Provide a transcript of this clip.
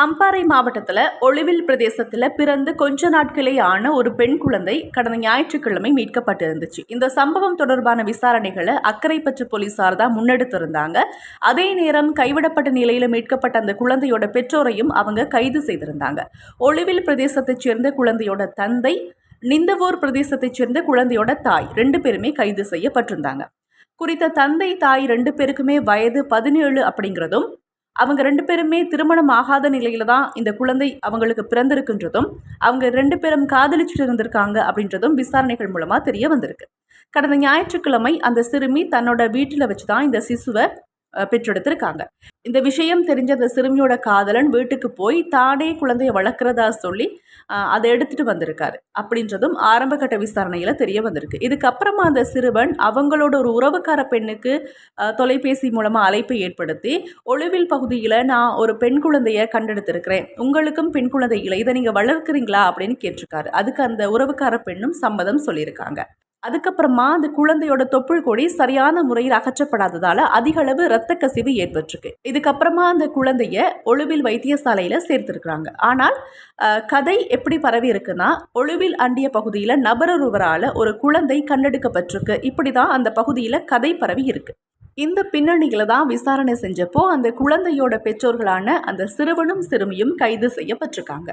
அம்பாறை மாவட்டத்தில் ஒளிவில் பிரதேசத்தில் பிறந்து கொஞ்ச நாட்களே ஆன ஒரு பெண் குழந்தை கடந்த ஞாயிற்றுக்கிழமை மீட்கப்பட்டு இருந்துச்சு இந்த சம்பவம் தொடர்பான விசாரணைகளை அக்கரைப்பற்று போலீசார் தான் முன்னெடுத்திருந்தாங்க அதே நேரம் கைவிடப்பட்ட நிலையில் மீட்கப்பட்ட அந்த குழந்தையோட பெற்றோரையும் அவங்க கைது செய்திருந்தாங்க. ஒளிவில் பிரதேசத்தைச் சேர்ந்த குழந்தையோட தந்தை நிந்தவூர் பிரதேசத்தைச் சேர்ந்த குழந்தையோட தாய் ரெண்டு பேருமே கைது செய்யப்பட்டிருந்தாங்க. குறித்த தந்தை தாய் ரெண்டு பேருக்குமே வயது பதினேழு அப்படிங்கிறதும் அவங்க ரெண்டு பேருமே திருமணம் ஆகாத நிலையில தான் இந்த குழந்தை அவங்களுக்கு பிறந்திருக்குன்றதும் அவங்க ரெண்டு பேரும் காதலிச்சுட்டு இருந்திருக்காங்க அப்படின்றதும் விசாரணைகள் மூலமா தெரிய வந்திருக்கு. கடந்த ஞாயிற்றுக்கிழமை அந்த சிறுமி தன்னோட வீட்டில் வச்சு தான் இந்த சிசுவை பெற்றெடுத்திருக்காங்க. இந்த விஷயம் தெரிஞ்ச அந்த சிறுமியோட காதலன் வீட்டுக்கு போய் தானே குழந்தைய வளர்க்குறதா சொல்லி அதை எடுத்துட்டு வந்திருக்காரு. அப்படின்றதும் ஆரம்பகட்ட விசாரணையில் தெரிய வந்திருக்கு. இதுக்கப்புறமா அந்த சிறுவன் அவங்களோட ஒரு உறவுக்கார பெண்ணுக்கு தொலைபேசி மூலமாக அழைப்பை ஏற்படுத்தி ஒளிவில் பகுதியில் நான் ஒரு பெண் குழந்தைய கண்டெடுத்திருக்கிறேன். உங்களுக்கும் பெண் குழந்தை இல்லை இதை நீங்கள் வளர்க்குறீங்களா? அப்படின்னு கேட்டிருக்காரு. அதுக்கு அந்த உறவுக்கார பெண்ணும் சம்மதம் சொல்லியிருக்காங்க. அதுக்கப்புறமா அந்த குழந்தையோட தொப்புள் கொடி சரியான முறையில் அகற்றப்படாததால அதிக அளவு ரத்த கசிவு ஏற்பட்டிருக்கு. இதுக்கப்புறமா அந்த குழந்தைய ஒழுவில் வைத்தியசாலையில் சேர்த்திருக்கிறாங்க. ஆனால் கதை எப்படி பரவி இருக்குன்னா ஒழுவில் அண்டிய பகுதியில் நபரொருவரால் ஒரு குழந்தை கண்டெடுக்கப்பட்டிருக்கு. இப்படி தான் அந்த பகுதியில் கதை பரவி இருக்கு. இந்த பின்னணியில தான் விசாரணை செஞ்சப்போ அந்த குழந்தையோட பெற்றோர்களான அந்த சிறுவனும் சிறுமியும் கைது செய்யப்பட்டிருக்காங்க.